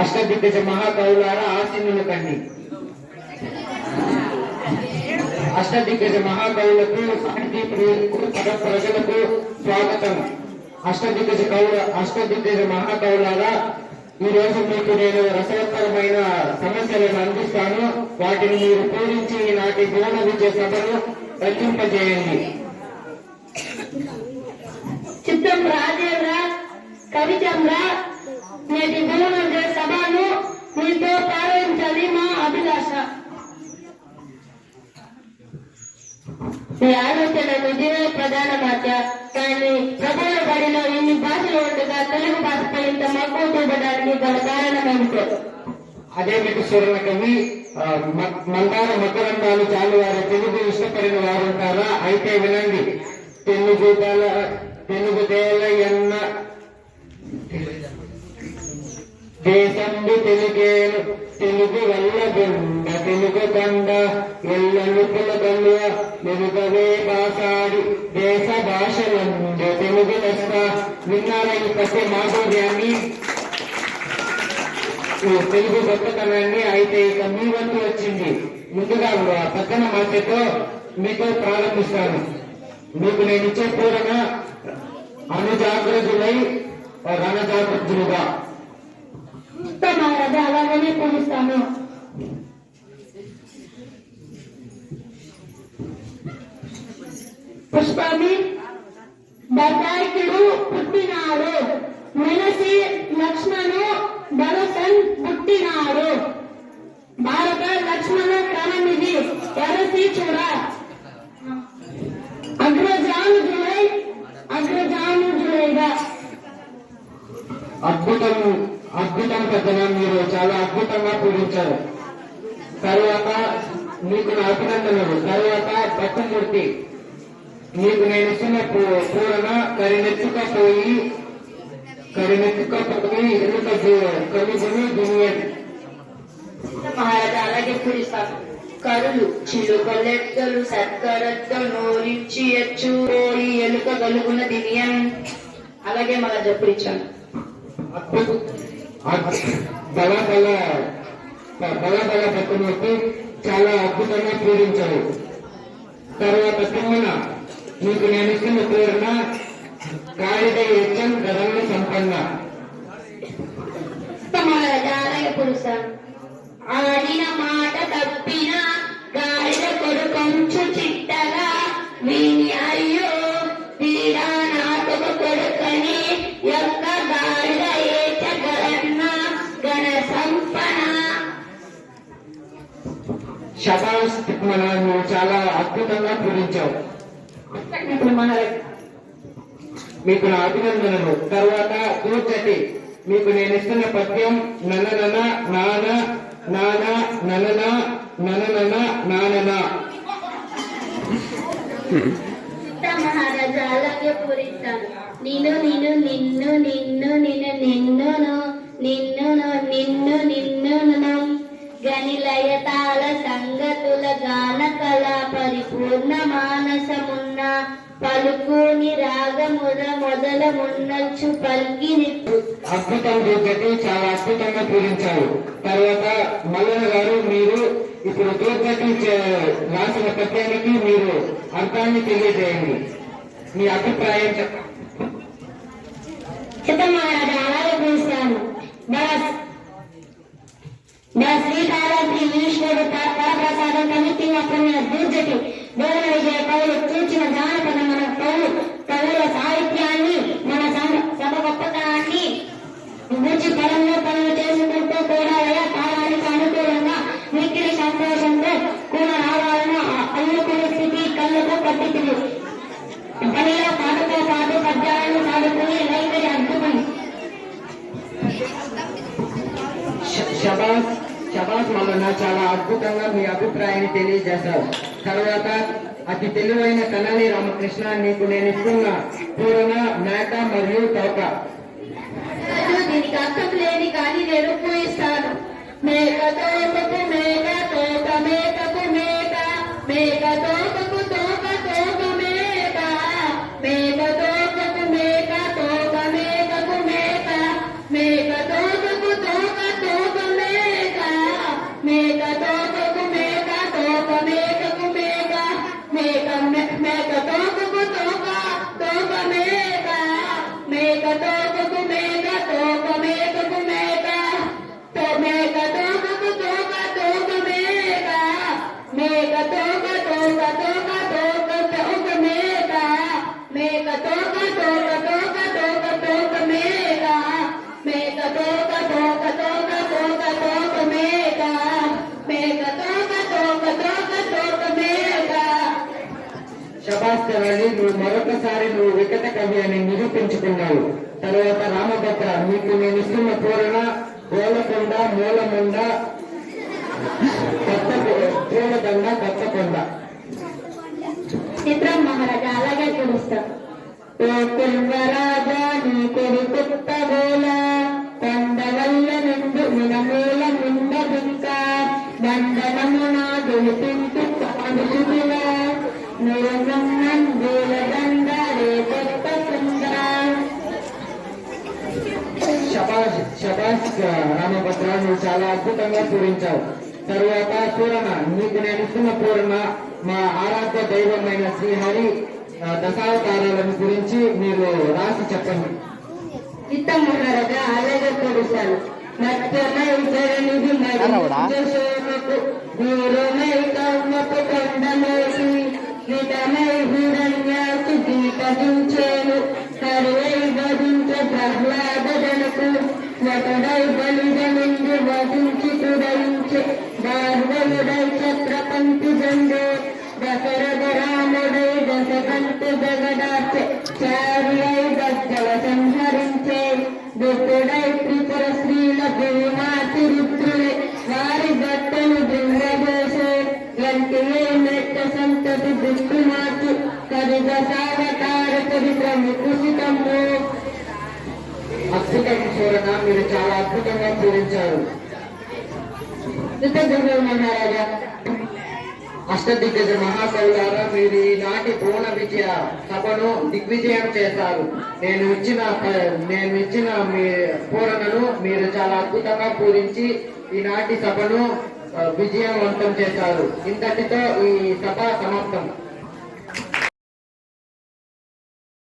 అష్టదిగ్గజ మహాకవులారా ఆశీనులు కండి. అష్టదిగ్గజ మహాకవులకు సాహితీ ప్రియులకు పద ప్రజలకు స్వాగతం. అష్టదిగ్గజ కవుల అష్టదిగ్గజ మహాకవులారా ఈ రోజు మీకు నేను రసవత్తరమైన సమస్యలను అందిస్తాను. వాటిని మీరు పూరించి నాటి భువన విద్య సభను రచింపజేయండి. చిత్తం రాజేంద్ర కవిచంద్ర నేటి భువన మీతో పాలించాలి మా అభిలాష. ఈ ఆలోచన నిజమే ప్రధాన బాధ్య కానీ ప్రధాన బడిలో ఇన్ని భాషలు ఉండగా తెలుగు భాషపై ఇంత మక్కువ చూపడానికి గల కారణమేమిటో అదే మీకు సురణ కవి మందార మకరందాలు చాలు వారు తెలుగు ఇష్టపడిన వారు ఉంటారా? అయితే వినండి. తెలుగు తెలుగు దేల ఎన్న దేశంబు తెలుగేను తెలుగు వల్ల గుండ తెలుగు కండ ఎల్లలు పులగల్వ మెరుగవే భాషాడి దేశ భాషలందు తెలుగు లెస్స విన్నారా ఈ పద్య మాధుర్యాన్ని? తెలుగు గొప్పతనాన్ని అయితే ఇక మీ వంతు వచ్చింది. ముందుగా పక్కన మాటతో మీతో ప్రారంభిస్తాను. మీకు నేను ఇచ్చే పూరణ అనుజాగ్రతులై రణజాగ్రతులుగా उत्तम ಆದ ಆವಾಗಲೇ ಕೂರಿಸ್ತಾನೆ ಪುಷ್ಪಾಮಿ ಬಟಾಕಿಡು ಹುಟ್ಟಿನಾಡು ಮೆಣಸಿ ಲಕ್ಷ್ಮಣು ಬರಸನ್ ಹುಟ್ಟಿನಾಡು ಭಾರತ ಲಕ್ಷ್ಮಣ ಕ್ರಮನಿಧಿ ಎರಸಿ ಚೂರ ಅಗ್ರಜಾನು ಜುಲೈ ಅಗ್ರಜಾನು ಜುಲೈದ ಅದ್ಭುತವು అద్భుతం పెద్దగా మీరు. చాలా అద్భుతంగా పూజించారు. తరువాత మీకు నా అభినందనలు. తరువాత భక్తమూర్తి మీకు నేను ఇస్తున్న పూ- పూరణ కరినెత్తుకపోయి కరినెత్తుకపోయి ఎన్నుక కలుగును దునియన్. మహారాజా అలాగే పూజిస్తాను కరులు చిలుకలెత్తలు సత్కరత్త నోరించి ఎచ్చు పోయి ఎలుక గలుగున దినియం అలాగే మహారాజా పూరించాను అద్భుత. అద్భుత- బల బల బల బల వచ్చి చాలా అద్భుతంగా పూజించారు తర్వాత తిమ్మన మీకు నేను ఇచ్చిన ప్రేరణ గాడిద యజ్ఞం ధరణ సంపన్న మహారాజా అలాగే ఆడిన మాట తప్పినా శబాస్ తిమ్మన నువ్వు చాలా అద్భుతంగా పూజించావు మీకు నా అభినందనలు తర్వాత కూర్చటి మీకు నేను ఇస్తున్న పద్యం నననన నాన నాన ననన నననన నానన మహారాజా అలాగే పూరిస్తాను నిన్ను నిన్ను నిన్ను నిన్ను నిన్ను నిన్నును నిన్నును నిన్ను నిన్నును గనిలయ తాళ సంగతుల గాన కళ పరిపూర్ణ మానసమున్న పలుకుని రాగముద మొదల మున్నచ్చు పల్కి నిప్పు. అద్భుతం దూర్గటి చాలా అద్భుతంగా పూజించారు. తర్వాత మల్లన్న గారు మీరు ఇప్పుడు దూర్గటి చే- రాసిన పద్యానికి మీరు అర్థాన్ని తెలియజేయండి. మీ అభిప్రాయం చెప్పండి. అలాగే పూజిస్తాను బస్ నా శ్రీకాళహస్తి ఈశ్వరుడు ప- వరప్రసాదం కమిటీ అప్పుడు దూర్జటి బోధన విజయ కవులు కూర్చిన జానపద మన కవులు కవుల సాహిత్యాన్ని మన సభ గొప్పతనాన్ని గురించి పనులు పనులు చేసుకుంటూ కూడా షబాస్ షబాస్ మల్లన్న చాలా అద్భుతంగా మీ అభిప్రాయాన్ని తెలియజేశారు. తర్వాత అతి తెలివైన కళని రామకృష్ణ నీకు నేను ఇస్తున్న పూరణ మేక మరియు తోక. దీనికి అర్థం లేని కానీ నేను పూయిస్తాను మేక తోకకు మేక తోక మేకకు మేక మేక తోక Megatron, Megatron, Megatron, శబాస్ నువ్వు మరొకసారి నువ్వు వికట కవి అని నిరూపించుకున్నావు. తర్వాత రామభద్ర నీకు నేను ఇస్తున్న పూరణ గోలకొండ మూలముండ కొత్త పూలదండ కొత్తకొండ. చిత్రం మహారాజా అలాగే చూపిస్తాం. రాజా నీ కొడుకు గోల శబాష్ శబాష్ రామభద్ర నువ్వు చాలా అద్భుతంగా పూరించావు. తరువాత పూరణ నీకు నేను ఇస్తున్న పూరణ మా ఆరాధ్య దైవమైన శ్రీహరి దశావతారాలను గురించి మీరు రాసి చెప్పండి. చిత్తం మహారాజా అలాగే మరించోమకు కొండమోసి దీపదించేను కరువై ప్రహ్లాదనకు నటుడై బలిజనిందు వధించి తుడయించే దార్వయుడై చక్రపంతి జండే దశరథ రాముడై దశకంతి జగడార్చే చారియై గజ్జల సంహరించే దుర్గుడై త్రిపుర స్త్రీల భూమాతి రుద్రులే వారి గట్టను బృంగజేసే ఎంటియే మెట్ట సంతతి దుష్టుమాతు కరిగ సాగతార చరిత్ర కుసితము అద్భుతం పూరణ మీరు చాలా అద్భుతంగా పూరించారు మహారాజా అష్టదిగ్గజ మహాకవులారా మీరు ఈనాటి పూర్ణ విజయ సభను దిగ్విజయం చేశారు. నేను ఇచ్చిన నేను ఇచ్చిన మీ పూరణను మీరు చాలా అద్భుతంగా పూరించి ఈనాటి సభను విజయవంతం చేశారు. ఇంతటితో ఈ సభ సమాప్తం.